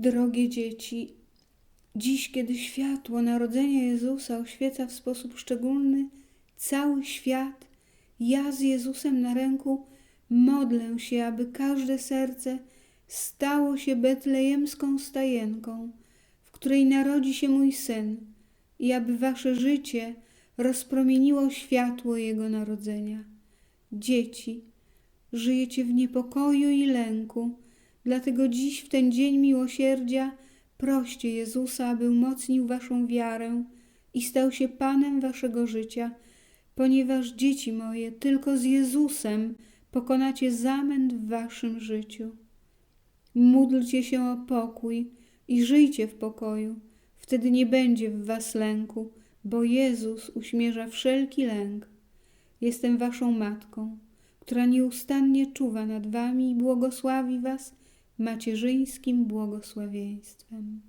Drogie dzieci, dziś, kiedy światło narodzenia Jezusa oświeca w sposób szczególny cały świat, ja z Jezusem na ręku modlę się, aby każde serce stało się betlejemską stajenką, w której narodzi się mój syn, i aby wasze życie rozpromieniło światło Jego narodzenia. Dzieci, żyjecie w niepokoju i lęku, dlatego dziś w ten dzień miłosierdzia proście Jezusa, aby umocnił waszą wiarę i stał się Panem waszego życia, ponieważ dzieci moje, tylko z Jezusem pokonacie zamęt w waszym życiu. Módlcie się o pokój i żyjcie w pokoju. Wtedy nie będzie w was lęku, bo Jezus uśmierza wszelki lęk. Jestem waszą matką, która nieustannie czuwa nad wami i błogosławi was macierzyńskim błogosławieństwem.